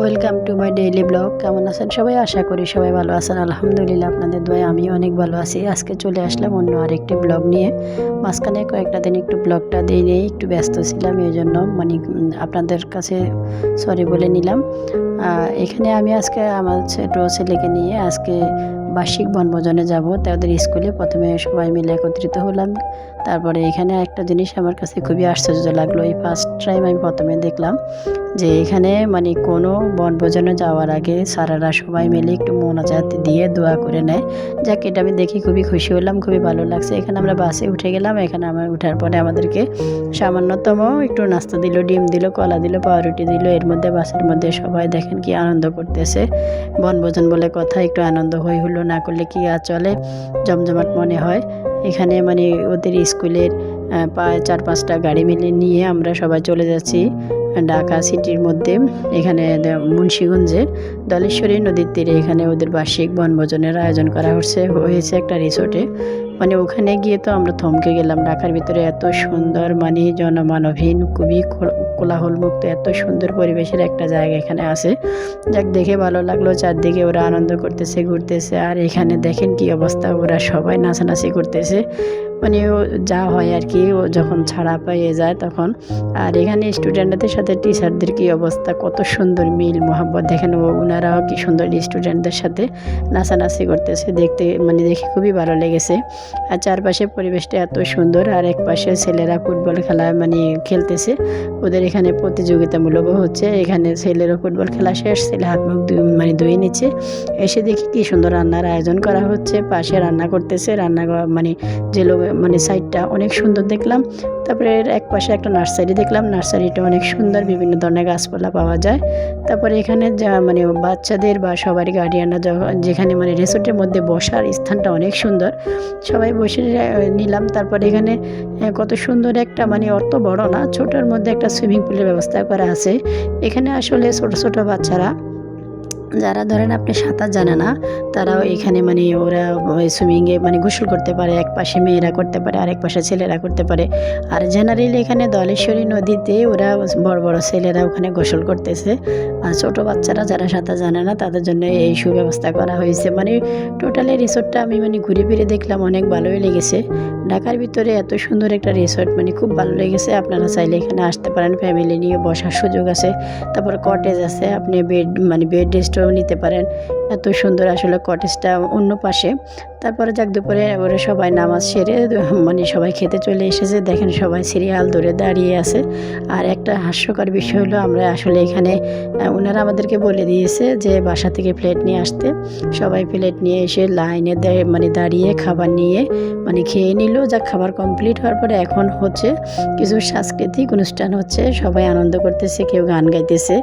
Welcome to my daily blog কেমন আছেন সবাই? আশা করি সবাই ভালো আছেন। আলহামদুলিল্লাহ, আপনাদের দোয়া আমি অনেক ভালো আছি। আজকে চলে আসলাম অন্য আরেকটি ব্লগ নিয়ে। মাঝখানে কয়েকটা দিন একটু ব্লগটা দিয়ে নিয়ে একটু ব্যস্ত ছিলাম, এই জন্য মানে আপনাদের কাছে সরি বলে নিলাম। এখানে আমি আজকে আমার ছোট ছেলেকে নিয়ে আজকে বার্ষিক বনভোজনে যাব। তাদের স্কুলে প্রথমে সবাই মিলে একত্রিত হলাম। তারপরে এখানে একটা জিনিস আমার কাছে খুবই আশ্চর্য লাগল। এই ফার্স্ট টাইম আমি প্রথমে দেখলাম। যে এখানে মানে কোনো বনভোজনে যাওয়ার আগে সারারা সবাই মিলে একটু মোনাজাত দিয়ে দোয়া করে নেয়। যাক, এটা আমি দেখে খুবই খুশি হলাম, খুবই ভালো লাগছে। এখানে আমরা বাসে উঠে গেলাম, এখানে আমার উঠার পরে আমাদেরকে সামান্যতম একটু নাস্তা দিল, ডিম দিল, কলা দিল, পাউরুটি দিল। এর মধ্যে, বাসের মধ্যে সবাই দেখেন কি আনন্দ করতেছে। বনভোজন বলে কথা, একটু আনন্দ হই হলো না করলে কি আর চলে? জমজমাট মনে হয়। এখানে মানে ওদের স্কুলের প্রায় চার পাঁচটা গাড়ি মিলে নিয়ে আমরা সবাই চলে যাচ্ছি। ঢাকা সিটির মধ্যে, এখানে মুন্সিগঞ্জে দলেশ্বরী নদীর তীরে এখানে ওদের বার্ষিক বনভোজনের আয়োজন করা হচ্ছে, হয়েছে একটা রিসোর্টে মানে ওখানে গিয়ে তো আমরা থমকে গেলাম, ঢাকার ভিতরে এত সুন্দর মানে জনমানবহীন, খুবই কোলাহলমুক্ত, এত সুন্দর পরিবেশের একটা জায়গা এখানে আছে। যাক, দেখে ভালো লাগল, চারদিকে ওরা আনন্দ করতেছে, ঘুরতেছে, আর এখানে দেখেন কি অবস্থা, ওরা সবাই নাচানাচি করতেছে। মানে যা হয় আর কি, ও যখন ছাড়া পেয়ে যায় তখন। আর এখানে স্টুডেন্টদের সাথে টিচারদের কি অবস্থা? কত সুন্দর মিল মোহাম্মত দেখেন ওনারাও কি সুন্দর স্টুডেন্টদের সাথে নাচানাচি করতেছে। দেখতে মানে দেখে খুবই ভালো লেগেছে। আর চারপাশে পরিবেশটা এত সুন্দর। আর এক পাশে ছেলেরা ফুটবল খেলা মানে খেলতেছে। ওদের এখানে প্রতিযোগিতামূলক হচ্ছে। এখানে ছেলেরও ফুটবল খেলা শেষ, ছেলে হাত মুখ মানে ধুয়ে নিচ্ছে। এসে দেখি কি সুন্দর রান্নার আয়োজন করা হচ্ছে। পাশে রান্না করতেছে, রান্না মানে যে লোক মানে সাইডটা অনেক সুন্দর দেখলাম। তারপরে এক পাশে একটা নার্সারি দেখলাম। নার্সারিটা অনেক সুন্দর, বিভিন্ন ধরনের গাছপালা পাওয়া যায়। তারপরে এখানে যা মানে বাচ্চাদের বা সবারই গার্ডিয়ানরা যেখানে মানে রিসোর্টের মধ্যে বসার স্থানটা অনেক সুন্দর। সবাই বসে নিলাম। তারপরে এখানে কত সুন্দর একটা মানে অত বড় না, ছোটোর মধ্যে একটা সুইমিং পুলের ব্যবস্থা করা আছে। এখানে আসলে ছোট ছোট বাচ্চারা যারা ধরেন আপনি সাঁতার জানে না, তারাও এখানে মানে ওরা সুইমিংয়ে মানে গোসল করতে পারে, এক পাশে মেয়েরা করতে পারে, আরেক পাশে ছেলেরা করতে পারে। আর জেনারেলি এখানে দলেশ্বরী নদীতে ওরা বড় বড় ছেলেরা ওখানে গোসল করতেছে। আর ছোটো বাচ্চারা যারা সাঁতার জানে না, তাদের জন্য এই সুব্যবস্থা করা হয়েছে। মানে টোটালি রিসোর্টটা আমি মানে ঘুরে ফিরে দেখলাম, অনেক ভালোই লেগেছে। ঢাকার ভিতরে এত সুন্দর একটা রিসোর্ট মানে খুব ভালো লেগেছে। আপনারা চাইলে এখানে আসতে পারেন ফ্যামিলি নিয়ে বসার সুযোগ আছে। তারপর কটেজ আছে, আপনি বেড মানে বেড রেস্টও নিতে পারেন। এত সুন্দর আসলে কটেজটা অন্য পাশে। তারপরে যাক, দুপুরে ওরা সবাই নামাজ সেরে মানে সবাই খেতে চলে এসেছে। দেখেন সবাই সিরিয়াল ধরে দাঁড়িয়ে আছে। আর একটা হাস্যকর বিষয় হলো, আমরা আসলে এখানে ওনারা আমাদেরকে বলে দিয়েছে যে বাসা থেকে প্লেট নিয়ে আসতে। সবাই প্লেট নিয়ে এসে লাইনে মানে দাঁড়িয়ে খাবার নিয়ে মানে খেয়ে নিল। যা খাবার কমপ্লিট হওয়ার পরে এখন হচ্ছে কিছু সাংস্কৃতিক অনুষ্ঠান হচ্ছে। সবাই আনন্দ করতেছে, কেউ গান গাইতেছে।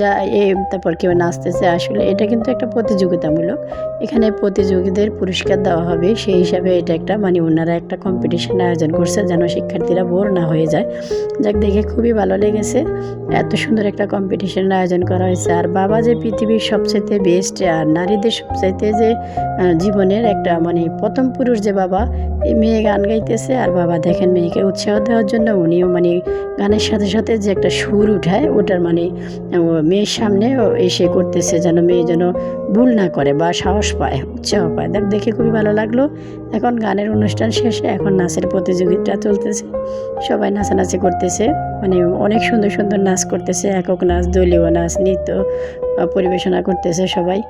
যা, এ, তারপর কেউ নাচতেছে। আসলে এটা কিন্তু একটা প্রতিযোগিতামূলক। এখানে প্রতিযোগীদের পুরস্কার দেওয়া হবে। সেই হিসাবে এটা একটা মানে ওনারা একটা কম্পিটিশন আয়োজন করছে যেন শিক্ষার্থীরা বোর না হয়ে যায়। যাক, দেখে খুবই ভালো লেগেছে। এত সুন্দর একটা কম্পিটিশনের আয়োজন করা হয়েছে। আর বাবা যে পৃথিবীর সবচাইতে বেস্ট আর নারীদের সবচাইতে যে জীবনের একটা মানে প্রথম পুরুষ যে বাবা মেয়ে গান গাইতেছে আর বাবা দেখেন মেয়েকে উৎসাহ দেওয়ার জন্য উনিও মানে গানের সাথে সাথে যে একটা সুর উঠায়, ওটার মানে মেয়ের সামনে এসে করতেছে যেন মেয়ে যেন ভুল না করে বা সাহস পায়, উৎসাহ পায়। দেখ, দেখে খুবই ভালো লাগল। এখন গানের অনুষ্ঠান শেষে এখন নাচের প্রতিযোগিতা চলতেছে। সবাই নাচানাচি করতেছে। মানে অনেক সুন্দর সুন্দর নাচ করতেছে। একক নাচ, দলীয় নাচ, নৃত্য, পরিবেশনা করতেছে সবাই।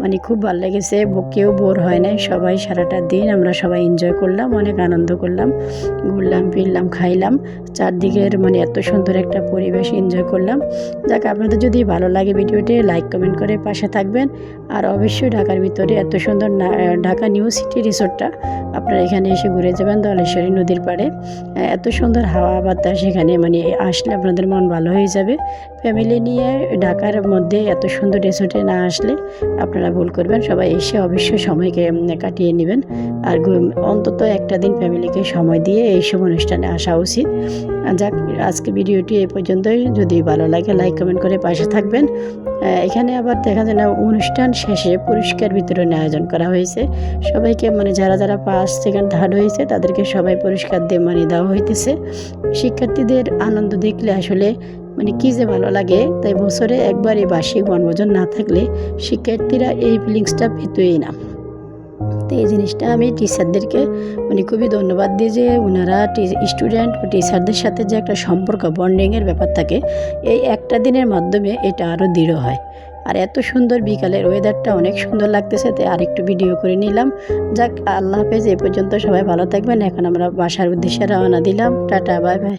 মানে খুব ভালো লেগেছে কেউ বোর হয় নাই, সবাই সারাটা দিন আমরা সবাই এনজয় করলাম, অনেক আনন্দ করলাম, ঘুরলাম, ফিরলাম, খাইলাম, চারদিকের মানে এত সুন্দর একটা পরিবেশ এনজয় করলাম। যাক, আপনাদের যদি ভালো লাগে ভিডিওটি লাইক কমেন্ট করে পাশে থাকবেন। আর অবশ্যই ঢাকার ভিতরে এত সুন্দর ঢাকা নিউ সিটি রিসোর্টটা, আপনারা এখানে এসে ঘুরে যাবেন দলেশ্বরী নদীর পাড়ে। এত সুন্দর হাওয়া বাতাস এখানে মানে আসলে আপনাদের মন ভালো হয়ে যাবে। ফ্যামিলি নিয়ে ঢাকার মধ্যে এত সুন্দর রিসোর্টে না আসলে আপনারা ভুল করবেন, সবাই এসে অবশ্যই সময়কে কাটিয়ে নেবেন। আর অন্তত একটা দিন ফ্যামিলিকে সময় দিয়ে এইসব অনুষ্ঠানে আসা উচিত। যাক, আজকে ভিডিওটি এই পর্যন্তই। যদি ভালো লাগে, লাইক, কমেন্ট করে পাশে থাকবেন। এখানে আবার দেখা যায় না, অনুষ্ঠান শেষে পুরস্কার বিতরণ আয়োজন করা হয়েছে। সবাইকে মানে যারা যারা ফার্স্ট সেকেন্ড থার্ড হয়েছে, তাদেরকে সবাই পুরস্কার দিয়ে মানে দেওয়া হইতেছে। শিক্ষার্থীদের আনন্দ দেখলে আসলে মানে কী যে ভালো লাগে, তাই বছরে একবার এই বার্ষিক বনভোজন না থাকলে শিক্ষার্থীরা এই ফিলিংসটা পেতোই না। তো এই জিনিসটা আমি টিচারদেরকে মানে খুবই ধন্যবাদ দিই যে ওনারা স্টুডেন্ট ও টিচারদের সাথে যে একটা সম্পর্ক বন্ডিংয়ের ব্যাপার থাকে, এই একটা দিনের মাধ্যমে এটা আরও দৃঢ় হয়। আর এত সুন্দর বিকালের ওয়েদারটা অনেক সুন্দর লাগতেছে, তাই আরেকটু ভিডিও করে নিলাম। যাক, আল্লাহ হাফেজ, এ পর্যন্ত সবাই ভালো থাকবেন। এখন আমরা বাসার উদ্দেশ্যে রওনা দিলাম। Tata bye bye